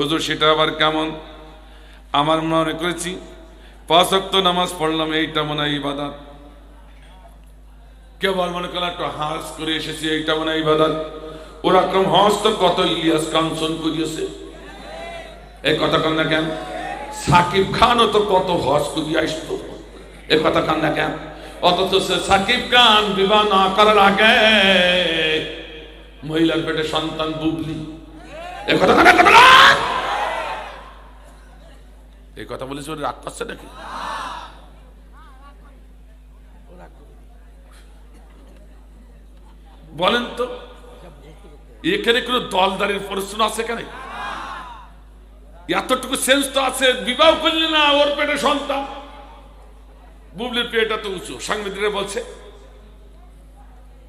হুজুর, সেটা আবার কেমন? আমার মনে করেছি, পাঁচ অক্ত নামাজ পড়লাম, এইটা মনে হয় ইবাদত। কেবল মনে করলাম একটু হাস করে এসেছি, এইটা মনে হয় ইবাদত। ওরকম হস তো কত ইলিয়াস কাঞ্চন করিয়েছে। এই কথা কন না কেন? সাকিব খানও তো কত হস করিয়া আসতো। এ কথা কন না কেন? অথচ সে সাকিব খান বিবাহ না করার আগে মহিলার পেটে সন্তান বুবলি। এ কথা কন না? এই কথা বলেছি ওর রাগ করছে নাকি? বলেন তো, এখানে কোনো দলদারের প্রশ্ন আছে এখানে? এতটুকু সেন্স তো আছে, বিবাহ করলে না ওর পেটে সন্তান? বুবলির পেটটা তো উঁচু, সাংবাদিকরা বলছে,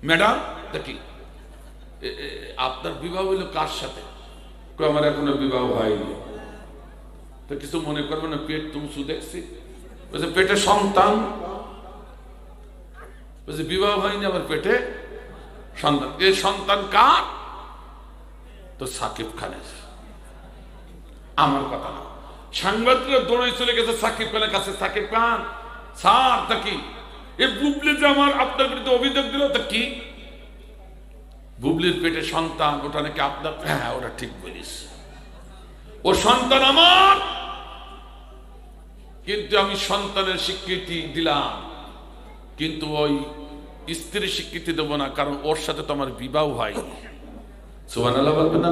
ম্যাডাম, দেখি আপনার বিবাহ হইল কার সাথে? আমার এখনও বিবাহ হয়নি। তো কিছু মনে করবে না, পেট তো উঁচু দেখছি বলছে, পেটে সন্তান? বলছে, বিবাহ হয়নি আবার পেটে সন্তান। এই সন্তান কার? তো সাকিব খানের। আমার কথা না। সাংবাদিকরা দৌড়ে চলে গেছে সাকিব খানের কাছে। সাকিব খান, স্যার, তা কি? এ বুবলি যে আমার আপনার বিরুদ্ধে অভিযোগ দিল, তা কি? বুবলির পেটে সন্তান, ওটা নাকি আপনার হ্যাঁ ওটা ঠিক বলিস। ও সন্তান আমার কিন্তু আমি সন্তানের স্বীকৃতি দিলাম। কিন্তু ওই স্ত্রীর স্বীকৃতি দেবো না, কারণ ওর সাথে তো আমার বিবাহ হয়নি সুবান আল্লাহ বলবেন না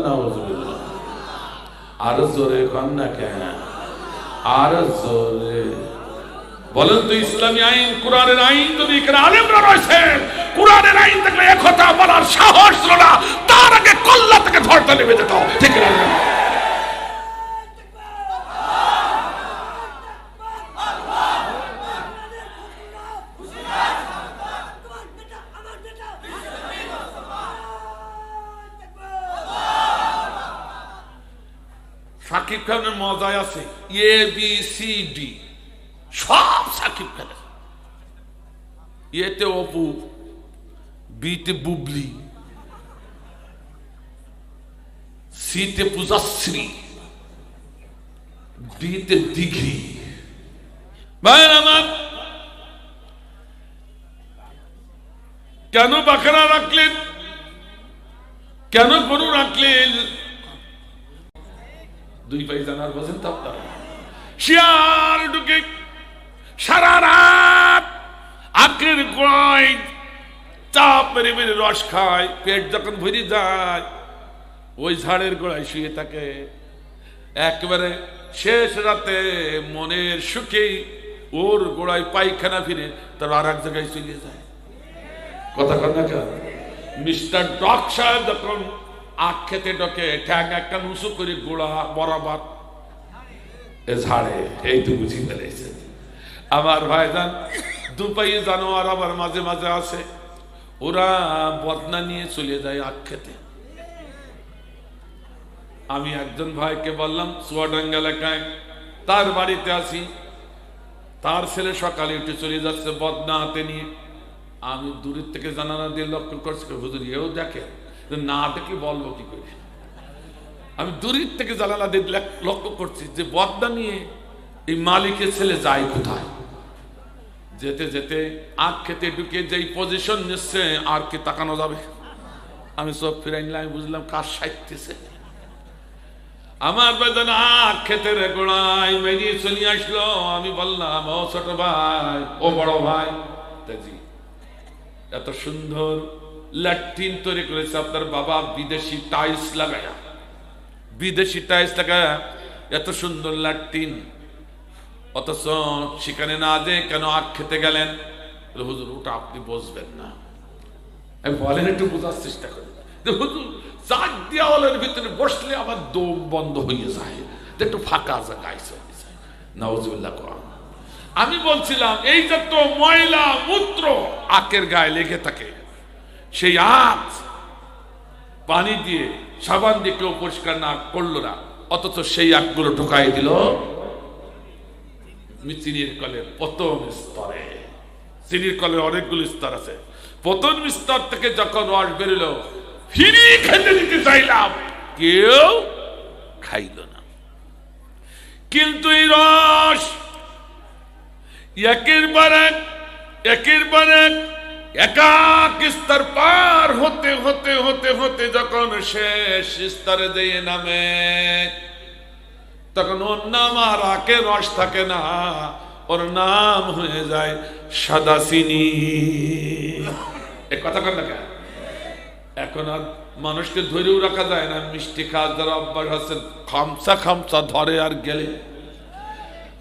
আরও জোরে কন না কেন? আরও জোরে। বলেন তো ইসলামী আইন, কোরআনের আইন যদি এখানে আলেমরা রয়েছে, কোরআনের আইন থাকলে একথা বলার সাহস ছিল না, তার আগে কল্লা থেকে ধরতে নেমে যেত। ঠিক না সাকিব খানের মজায় আছে এ বি সি ডি সব সাকিব খানের। এতে অপু, বিতে বুবলি, সিতে পূজাশ্রী, ডিতে দিঘি। ভাইয়ের আমার, কেন বাখানা রাখলেন? কেন গরু রাখলেন? দুই পাই জানার বোঝেন তো শিয়ার ঢুকে সারা রাত আখের গোড়ায় চাপ মেরে মেরে রস খায়, পেট যখন ভরে যায়, ওই ঝাড়ের গোড়ায় শুয়ে থাকে। একবারে শেষ রাতে মনের সুখেই ওর গোড়ায় পায়খানা ফিরে তার আর এক জায়গায় চলে যায়। কথা কথা মিস্টার ডক সাহেব যখন আখ খেতে ডকে, ঠ্যাং একটা উঁচু করে গোড়া বরাবর ঝাড়ে এইটুকু চিন্তা রয়েছে আমার ভাইজান দুপাই জানোয়ার আবার মাঝে মাঝে আসে। ওরা বদনা নিয়ে চলে যায় আখ খেতে আমি একজন ভাইকে বললাম, চুয়াডাঙ্গা এলাকায় তার বাড়িতে আসি। তার ছেলে সকালে উঠে চলে যাচ্ছে বদনা হাতে নিয়ে। আমি দূরের থেকে জানানা দিয়ে লক্ষ্য করছি, হুজুর, এও দেখে। না দেখে বলব কি করে? আমি দূরের থেকে জানালা দিয়ে লক্ষ্য করছি যে বদনা নিয়ে এই মালিকের ছেলে যায় কোথায়? যেতে যেতে আখ খেতে ঢুকে যেই পজিশন নিচ্ছে, আর কি তাকানো যাবে? আমি সব ফিরাই নিলাম, আমি বুঝলাম কার সাইতেছে আমার বেদনা আখ খেতে রে গোড়ায় মেরিয়ে চলে আসলো। আমি বললাম, ও ছোট ভাই, ও বড় ভাই। এত সুন্দর ল্যাট্রিন তৈরি করেছে আপনার বাবা বিদেশি টাইলস লাগায়া। বিদেশি টাইলস লাগায়া এত সুন্দর ল্যাট্রিন অথচ সেখানে না যে কেন আখ খেতে গেলেন? হুজুর, ওটা আপনি বসবেন না। আমি বলেন, একটু বোঝার চেষ্টা করেন যে, হুজুর, চার দেওয়ালের ভিতরে বসলে আমার দম বন্ধ হয়ে যায়। একটু ফাঁকা জায়গায় চলে আমি বলছিলাম, এই যে তো ময়লা, মূত্র, আখের গায়ে লেগে থাকে সেই আখ পানি দিয়ে সাবান দিয়ে কেউ পরিষ্কার না করল না, অথচ সেই আখগুলো ঢোকাই দিল চিনির কলের প্রথম স্তরে। চিনির কলের অনেকগুলো স্তর আছে। প্রথম স্তর থেকে যখন রস বেরোলো, ফিরি খেতে দিতে চাইলাম, কেউ খাইল না। কিন্তু এই রস একের পর এক, একের পর এক একাক স্তর পার হতে হতে হতে হতে যখন শেষ স্তরে দিয়ে নামে, তখন ওর নাম আর আকে রস থাকে না। ওর নাম হয়ে যায় সাদা চিনি। এ কথা কর না কেন? এখন আর মানুষকে ধরেও রাখা যায় না। মিষ্টি খাওয়ার দ্বারা অভ্যাস আছে খামসা খামসা ধরে আর গেলে।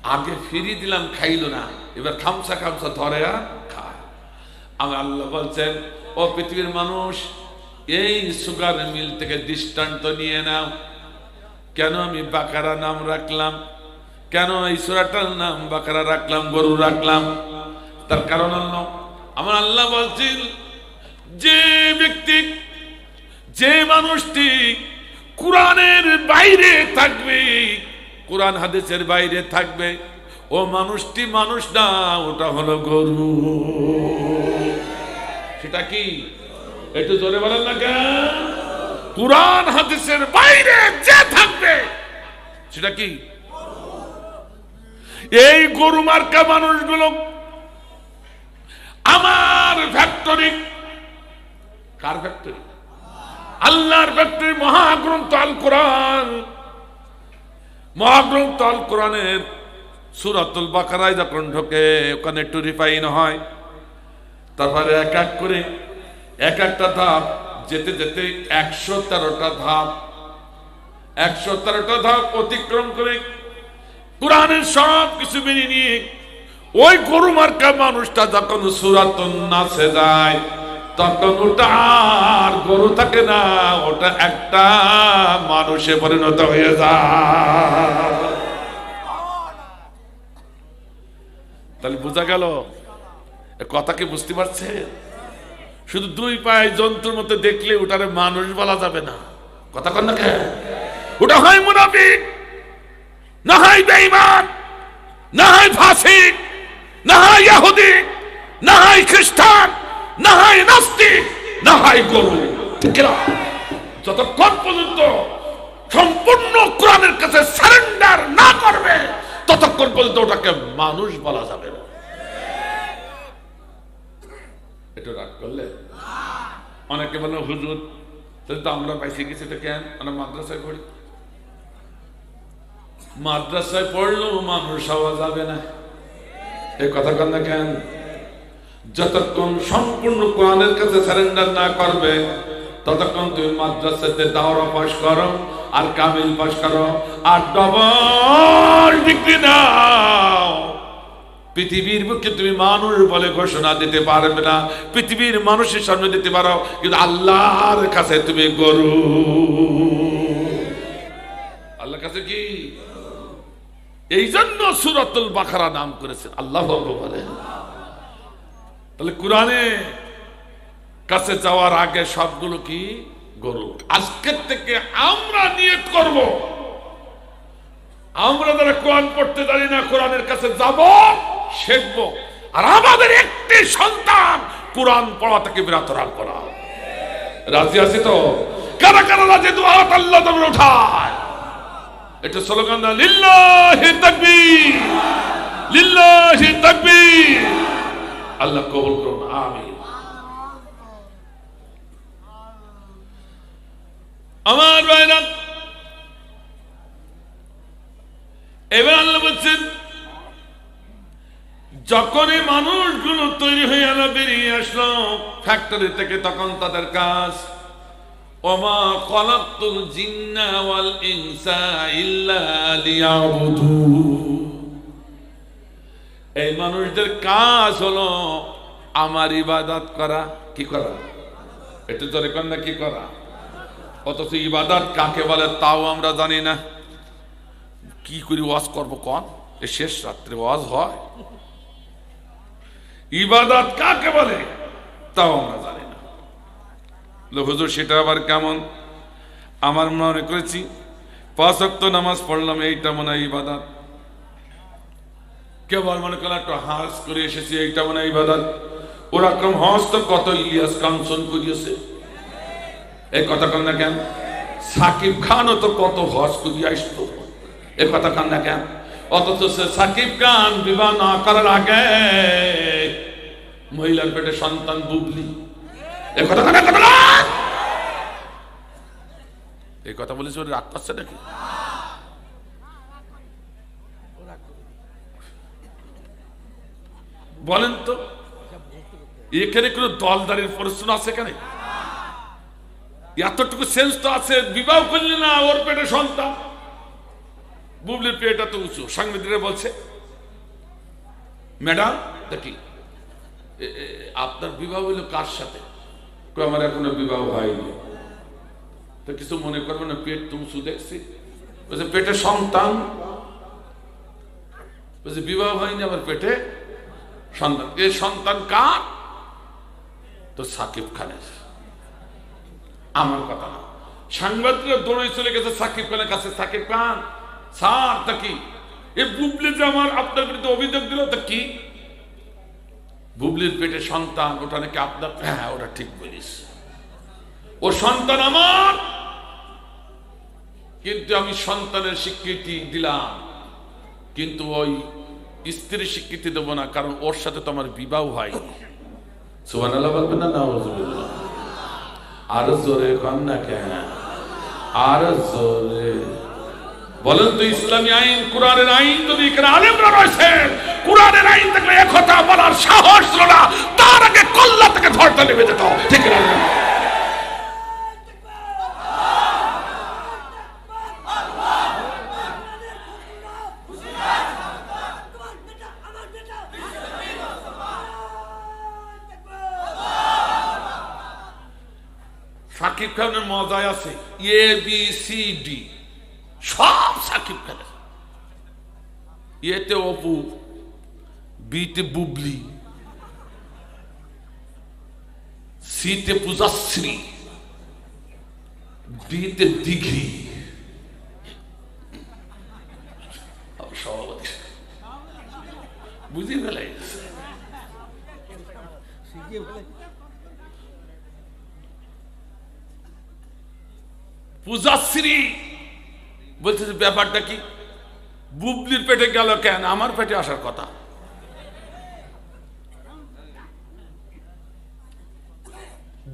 আগে ফিরিয়ে দিলাম, খাইলো না। এবার খামসা খামসা ধরে আর আমি আল্লাহ বলছেন, ও পৃথিবীর মানুষ, এই সুগার মিল থেকে দৃষ্টান্ত নিয়ে নাও। কেন আমি বাকারা নাম রাখলাম? কেন এই সুরাটার নাম বাকারা রাখলাম, গরু রাখলাম? তার কারণ হল, আমার আল্লাহ বলছেন, যে ব্যক্তি, যে মানুষটি কোরআনের বাইরে থাকবে, কোরআন হাদিসের বাইরে থাকবে, ও মানুষটি মানুষ না, ওটা হলো গরু। সেটা কি? একটু জোরে বলেন না কেন? কোরআন হাদিসের বাইরে যে থাকবে, সেটা কি? এই গরু মার্কা মানুষগুলো আমার ফ্যাক্টরি কার ফ্যাক্টরি আল্লাহর ফ্যাক্টরি মহাগ্রন্থ আল কোরআন মহাগ্রন্থ আল কোরআনের সুরাতুল বাকারায় যখন ঢোকে, ওখানে একটু রিফাইন হয়। তারপরে এক এক করে, এক একটা ধাপ, যেতে যেতে একশো তেরোটা ধাপ। একশো তেরোটা ধাপ অতিক্রম করে কোরআনের সব কিছু মেনে নিয়ে ওই গরু মার্কা মানুষটা যখন সুরাতন নাচে যায়, তখন ওটা আর গরু থাকে না, ওটা একটা মানুষে পরিণত হয়ে যায়। তাহলে বোঝা গেল? কথা কি বুঝতে পারছে শুধু দুই পায়ে জন্তুর মতো দেখলে ওটারে মানুষ বলা যাবে না। কথা কন না কেন? ওটা হয় মুনাফিক! না হয় বেঈমান! না হয় ফাসিক! না হয় ইহুদি না হয় খ্রিস্টান! না হয় নাস্তিক! না হয় গরু! ঠিক না যতক্ষণ পর্যন্ত সম্পূর্ণ কোরআনের কাছে সারেন্ডার না করবে, ততক্ষণ পর্যন্ত ওটাকে মানুষ বলা যাবে না। এটা রাগ করলে? অনেকে বলে, হুজুর, তাহলে তো আমরা পাইছি কিছু এটা কেন? আমরা মাদ্রাসায় পড়ি। মাদ্রাসায় পড়লেও মানুষ হওয়া যাবে না। এই কথা কন না কেন? যতক্ষণ সম্পূর্ণ কোরআনের কাছে সারেন্ডার না করবে, ততক্ষণ তুমি মাদ্রাসাতে দাওরা পাশ করো আর কামিল পাশ করো আর ডবল ডিগ্রি নাও পৃথিবীর বুকে তুমি মানুষ বলে ঘোষণা দিতে পারবে না। পৃথিবীর মানুষের সামনে দিতে পারো, কিন্তু আল্লাহর কাছে তুমি গরু। আল্লাহর কাছে কি? এই জন্য সুরতুল বাখারা নাম করেছেন, আল্লাহ বলে। তাহলে কোরআনে কাছে যাওয়ার আগে সবগুলো কি? গরু। আজকের থেকে আমরা নিয়ত করব। আমরা যারা কোরআন পড়তে জানি না, কোরআনের কাছে যাব। শিখব। আর আমাদের একটি সন্তান কোরআন পড়া থেকে বিরত রাখব না। রাজি আছি তো? কারা কারা রাজি? দু হাত আল্লাহ তুমি উঠায়। এটা স্লোগান না, লিল্লাহি তাকবীর লিল্লাহি তাকবীর। আল্লাহ কবুল করুন, আমিন। আমার ভাইরা, এবার আল্লাহ বলছেন যখনই মানুষগুলো তৈরি হয়ে এলো, বেরিয়ে আসলো ফ্যাক্টরি থেকে তখন তাদের কাজ, ওমা খলাক্তুল জিন্না ওয়াল ইনসা এই মানুষদের কাজ হলো আমার ইবাদত করা। কি করা? একটু জোরে কন্যা কি করা? অথচ ইবাদত কাকে বলে তাও আমরা জানি না। কি করি ওয়াজ করব কন? শেষ রাত্রে ওয়াজ হয়। ইবাদত কাকে বলে? তাও আমরা জানি না। হুজুর, সেটা আবার কেমন? আমার মনে করেছি পাঁচ নামাজ পড়লাম, এইটা মনে হয় ইবাদত। কেবল মনে করলাম একটু হাস করে এসেছি, এইটা মনে হয় ইবাদত। ওরকম হস তো কত ইলিয়াস কাঞ্চন করিয়েছে। এই কথা কন না কেন? সাকিব খানও তো কত হস করিয়া আসতো। এ কথা কান না কেন? অথচ সাকিব খান বিবাহ না করার আগে মহিলার পেটে সন্তান, বুবলি! এই কথা বলেছি ওর রাগ করছে নাকি? বলেন তো, এখানে কোনো দলদারির প্রশ্ন আছে এখানে? এতটুকু সেন্স তো আছে, বিবাহ করলে না ওর পেটে সন্তান। বুবলির পেটটা তো উঁচু, সাংবাদিকরা বলছে ম্যাডাম দেখি আপনার বিবাহ হইল কার সাথে? আমার এখনও বিবাহ হয়নি। তো কিছু মনে করবে না, পেট তো উঁচু দেখছি। বলছে, পেটে সন্তান? বলছে, বিবাহ হয়নি আমার পেটে সন্তান। এ সন্তান কার? তো সাকিব খানের। আমার কথা না। সাংবাদিকরা দৌড়ে চলে গেছে সাকিব খানের কাছে। সাকিব খান, স্যার, তা কি? এ বুবলি যে আমার আপনার বিরুদ্ধে অভিযোগ দিল, তা কি? বুবলির পেটে সন্তান, ওটা নাকি আপনার হ্যাঁ ওটা ঠিক বলিস। ও সন্তান আমার। কিন্তু আমি সন্তানের স্বীকৃতি দিলাম। কিন্তু ওই স্ত্রীর স্বীকৃতি দেবো না, কারণ ওর সাথে তো আমার বিবাহ হয়নি। সুবান সাহস ছিল না তার আগে কল্লা থেকে ধরতে নেমে যেত ঠিক না সাকিব খানের মজায় আছে এ বি সি ডি সব সাকিব খানের এতে অপু, বিতে বুবলি, সিতে পূজাশ্রী, ডিতে দিঘি। পূজাশ্রী বলছে যে ব্যাপারটা কি? বুবলির পেটে গেল কেন? আমার পেটে আসার কথা।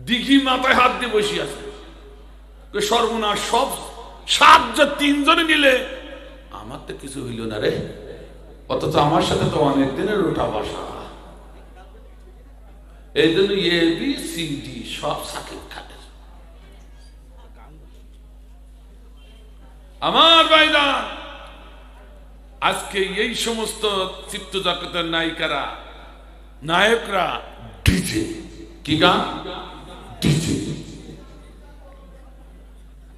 দিঘি মাথায় হাত দিয়ে বসে আছে। সর্বনাশ, সব সাত যে তিনজনে মিলে। আমার তো কিছু হইল না রে। অথচ আমার সাথে তো অনেক দিনের ওঠা বসা। এই জন্য এ বি সি ডি সব সাকিব খানের আমার ভাইরা আজকে এই সমস্ত চিত্ত জগতের নায়িকারা, নায়করা ডিজে। কি গান?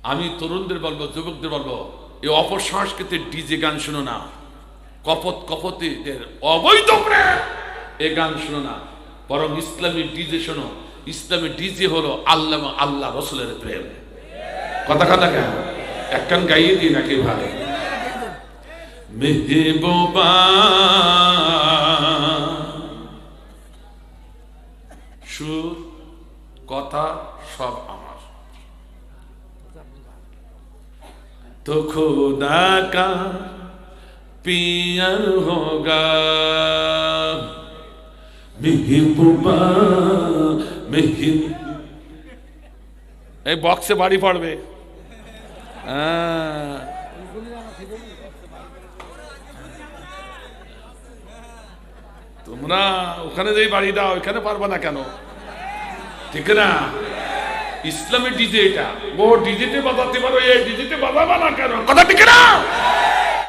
আমি তরুণদের বলব, যুবকদের বলব, এই অপসংস্কৃতির ডিজে গান শুনো না। কপত কপতিদের অবৈধ এ গান শুনো না। বরং ইসলামী ডিজে শোনো। ইসলামী ডিজে হলো আল্লাহ আল্লাহ রসুলের প্রেম। কথা কথা কেন? একখান গাইয়ে দিই নাকি ভাই মেহবুবা সুর, কথা সব আমার। তো খুদা পিয়ার হোগা। মেহবুবা মেহিব এই বক্সে বাড়ি পড়বে। তোমরা ওখানে যে বাড়ি দাও ওখানে পারবা না কেন? ঠিক না? ইসলামের ডিজে এটা। ও ডিজিটে বাজাতে পারো, এই ডিজিটে বাজাবা না কেন? কথা ঠিক না?